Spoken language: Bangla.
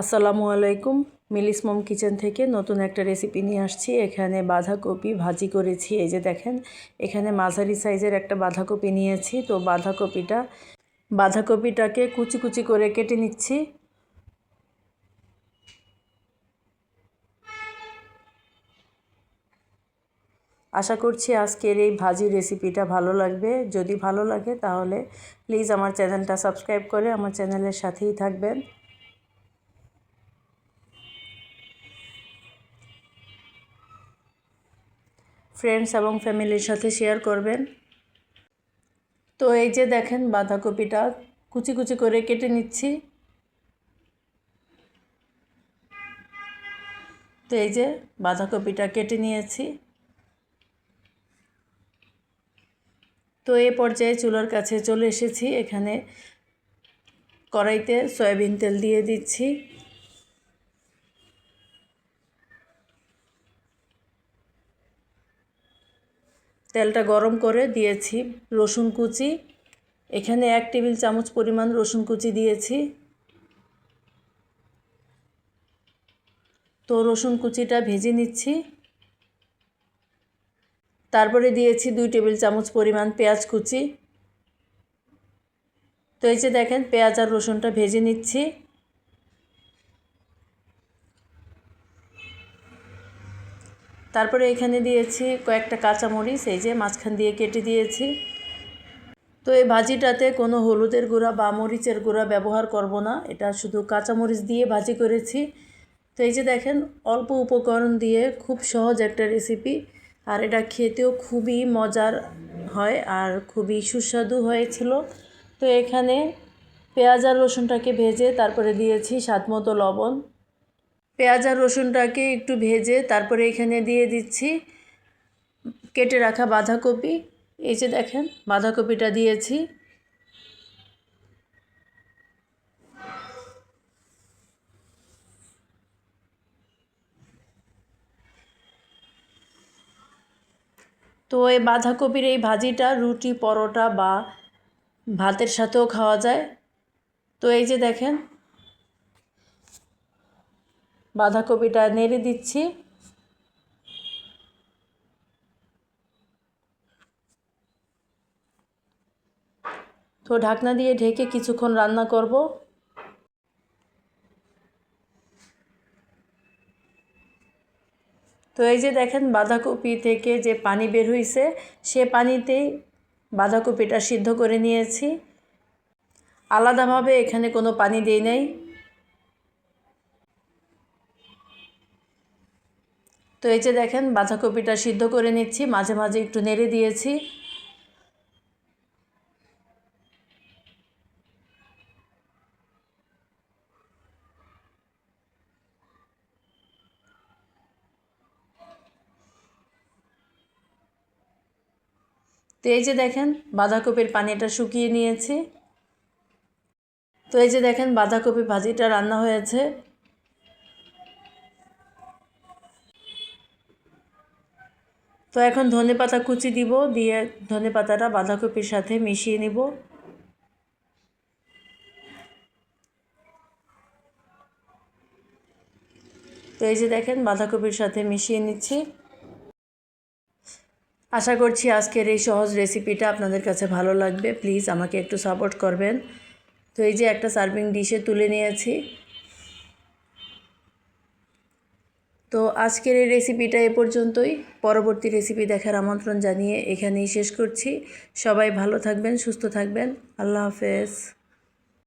আসসালামু আলাইকুম। মিলিস মম কিচেন থেকে নতুন একটা রেসিপি নিয়ে আসছি। এখানে বাঁধাকপি ভাজি করেছি। এই যে দেখেন, এখানে মাঝারি সাইজের একটা বাঁধাকপি নিয়েছি। তো বাঁধাকপিটা, বাঁধাকপিটাকে কুচি কুচি করে কেটে নিচ্ছি। আশা করছি আজকের এই ভাজি রেসিপিটা ভালো লাগবে। যদি ভালো লাগে তাহলে প্লিজ আমার চ্যানেলটা সাবস্ক্রাইব করে আমার চ্যানেলের সাথেই থাকবেন। ফ্রেন্ডস এবং ফ্যামিলির সাথে শেয়ার করবেন। তো এই যে দেখেন বাঁধাকপিটা, কুচি কুচি করে কেটে নিচ্ছি। তো এই যে বাঁধাকপিটা কেটে নিয়েছি। তো এই পর্যায়ে চুলার কাছে চলে এসেছি। এখানে কড়াইতে সয়াবিন তেল দিয়ে দিচ্ছি। তেলটা গরম করে দিয়েছি, রসুন কুচি। এখানে এক টেবিল চামচ পরিমাণ রসুন কুচি দিয়েছি। তো রসুন কুচিটা ভেজে নিচ্ছি। তারপরে দিয়েছি দুই টেবিল চামচ পরিমাণ পেঁয়াজ কুচি। তো এই যে দেখেন, পেঁয়াজ আর রসুনটা ভেজে নিচ্ছি। তারপরে এখানে দিয়েছি কয়েকটা কাঁচামরিচ, এই যে মাঝখান দিয়ে কেটে দিয়েছি। তো এই ভাজিটাতে কোনো হলুদের গুঁড়া বা মরিচের গুঁড়া ব্যবহার করব না, এটা শুধু কাঁচামরিচ দিয়ে ভাজি করেছি। তো এই যে দেখেন, অল্প উপকরণ দিয়ে খুব সহজ একটা রেসিপি আর এটা খেতেও খুবই মজার হয় আর খুবই সুস্বাদু হয়েছিল। তো এখানে পেঁয়াজ আর রসুনটাকে ভেজে তারপরে দিয়েছি স্বাদ মতো লবণ। পেঁয়াজ আর রসুনটাকে একটু ভেজে তারপরে এখানে দিয়ে দিচ্ছি, কেটে রাখা বাঁধাকপি। এই যে দেখেন, বাঁধাকপিটা দিয়েছি। তো এই বাঁধাকপির এই ভাজিটা রুটি, পরোটা বা ভাতের সাথেও খাওয়া যায়। তো এই যে দেখেন বাঁধাকপিটা নেড়ে দিচ্ছি। তো ঢাকনা দিয়ে ঢেকে কিছুক্ষণ রান্না করব। তো এই যে দেখেন বাঁধাকপি থেকে যে পানি বের হয়েছে সে পানিতেই বাঁধাকপিটা সিদ্ধ করে নিয়েছি। আলাদাভাবে এখানে কোনো পানি দিই নাই। তো এই যে দেখেন, বাঁধাকপিটা সিদ্ধ করে নিচ্ছি, মাঝে মাঝে একটু নেড়ে দিয়েছি। তো এই যে দেখেন, বাঁধাকপির পানিটা শুকিয়ে নিয়েছি। তো এই যে দেখেন, বাঁধাকপি ভাজিটা রান্না হয়েছে। তো এখন ধনে পাতা কুচি দিব, দিয়ে ধনে পাতাটা বাঁধাকপির সাথে মিশিয়ে নিব। তো এই যে দেখেন, বাঁধাকপির সাথে মিশিয়ে নিচ্ছি। আশা করছি আজকের এই সহজ রেসিপিটা আপনাদের কাছে ভালো লাগবে। প্লিজ আমাকে একটু সাপোর্ট করবেন। তো এই যে একটা সার্ভিং ডিশে তুলে নিয়েছি। তো আজকের এই রেসিপিটা এ পর্যন্তই। পরবর্তী রেসিপি দেখার আমন্ত্রণ জানিয়ে এখানেই শেষ করছি। সবাই ভালো থাকবেন, সুস্থ থাকবেন। আল্লাহ হাফেজ।